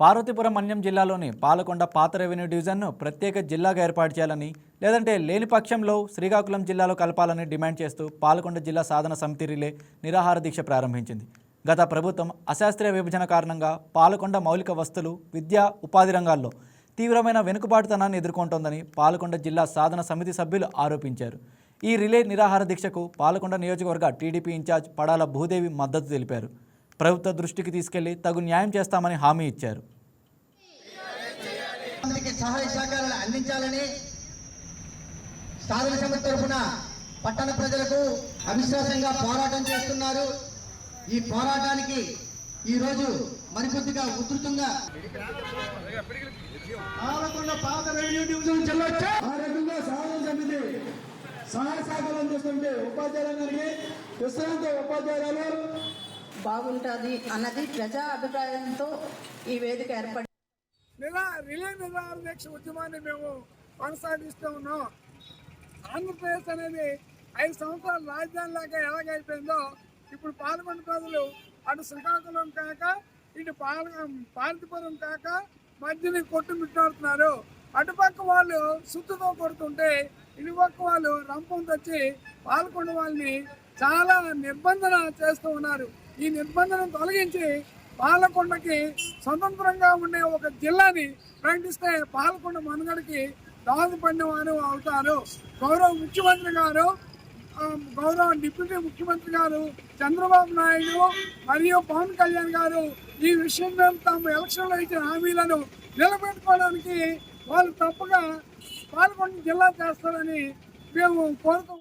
పార్వతీపురం మన్యం జిల్లాలోని పాలకొండ పాత రెవెన్యూ డివిజన్ను ప్రత్యేక జిల్లాగా ఏర్పాటు చేయాలని లేదంటే లేని పక్షంలో శ్రీకాకుళం జిల్లాలో కలపాలని డిమాండ్ చేస్తూ పాలకొండ జిల్లా సాధన సమితి రిలే నిరాహార దీక్ష ప్రారంభించింది. గత ప్రభుత్వం అశాస్త్రీయ విభజన కారణంగా పాలకొండ మౌలిక వస్తువులు విద్యా ఉపాధి రంగాల్లో తీవ్రమైన వెనుకబాటుతనాన్ని ఎదుర్కొంటోందని పాలకొండ జిల్లా సాధన సమితి సభ్యులు ఆరోపించారు. ఈ రిలే నిరాహార దీక్షకు పాలకొండ నియోజకవర్గ టీడీపీ ఇన్ఛార్జ్ పడాల భూదేవి మద్దతు తెలిపారు. ప్రభుత్వ దృష్టికి తీసుకెళ్ళి తగు న్యాయం చేస్తామని హామీ ఇచ్చారు. సహాయ సహకారాలు అందించాలని సాధన సమితి తరఫున పట్టణ ప్రజలకు అవిశ్వాసంగా పోరాటం చేస్తున్నారు. ఈ పోరాటానికి ఈ రోజు మరికొద్దిగా ఉధృతంగా ఆ రకంగా సాధన సమితి సహాయ సహకారం అందిస్తుంటే ఉపాధ్యాయులందరికీ విశ్రాంత ఉపాధ్యాయులు బాగుంటుంది అన్నది ప్రజా అభిప్రాయంతో ఈ వేదిక ఏర్పడి నిరా రిలే నిరాహార ఉద్యమాన్ని మేము కొనసాగిస్తూ ఉన్నాం. ఆంధ్రప్రదేశ్ అనేది ఐదు సంవత్సరాలు రాజధాని లాగా ఎలాగైపోయిందో ఇప్పుడు పాల్గొండ ప్రజలు అటు శ్రీకాకుళం కాక ఇటు పాల పార్తిపురం కాక మధ్యని కొట్టుమిట్టాడుతున్నారు అటుపక్క వాళ్ళు సుత్తుతో కొడుతుంటే ఇటుపక్క వాళ్ళు రంపం తెచ్చి పాల్గొండ వాళ్ళని చాలా నిర్బంధన చేస్తూ ఉన్నారు. ఈ నిర్బంధన తొలగించి పాలకొండకి స్వతంత్రంగా ఉండే ఒక జిల్లాని ప్రకటిస్తే పాలకొండ మనుగడకి దోహదపడిన వారు అవుతారు. గౌరవ ముఖ్యమంత్రి గారు గౌరవ డిప్యూటీ ముఖ్యమంత్రి గారు చంద్రబాబు నాయుడు మరియు పవన్ కళ్యాణ్ గారు ఈ విషయంలో తాము ఎలక్షన్లో ఇచ్చిన హామీలను నిలబెట్టుకోవడానికి వాళ్ళు తప్పగా పాల్గొండ జిల్లా చేస్తారని మేము కోరుతూ